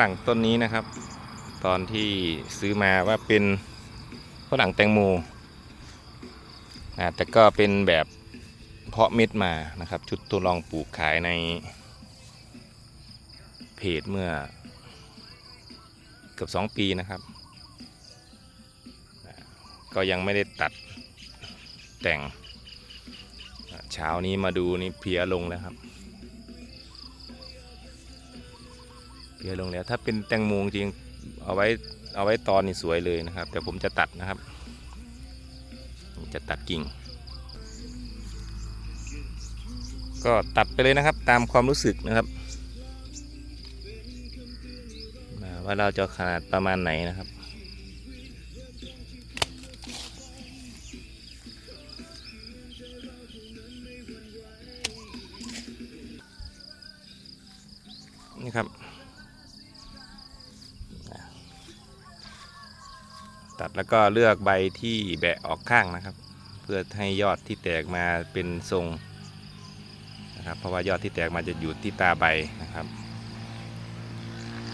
รั่งต้นนี้นะครับ ตอนที่ซื้อมาว่าเป็นฝรั่งแตงโมอ่าแต่ก็เป็นแบบเพาะเม็ดมานะครับ ชุดตัวลองปลูกขายในเพจเมื่อเกือบสองปีนะครับ ก็ยังไม่ได้ตัดแต่ง เช้านี้มาดูนี่เพียลงแล้วครับ เพลียลงแล้ว ถ้าเป็นแตงโมจริงเอาไว้เอาไว้ตอนนี่สวยเลยนะครับ แต่ผมจะตัดนะครับ จะตัดกิ่ง ก็ตัดไปเลยนะครับ ตามความรู้สึกนะครับว่าเราจะขนาดประมาณไหนนะครับนี่ครับ ตัดแล้วก็เลือกใบที่แบะออกข้างนะครับ เพื่อให้ยอดที่แตกมาเป็นทรงนะครับ เพราะว่ายอดที่แตกมาจะอยู่ที่ตาใบนะครับ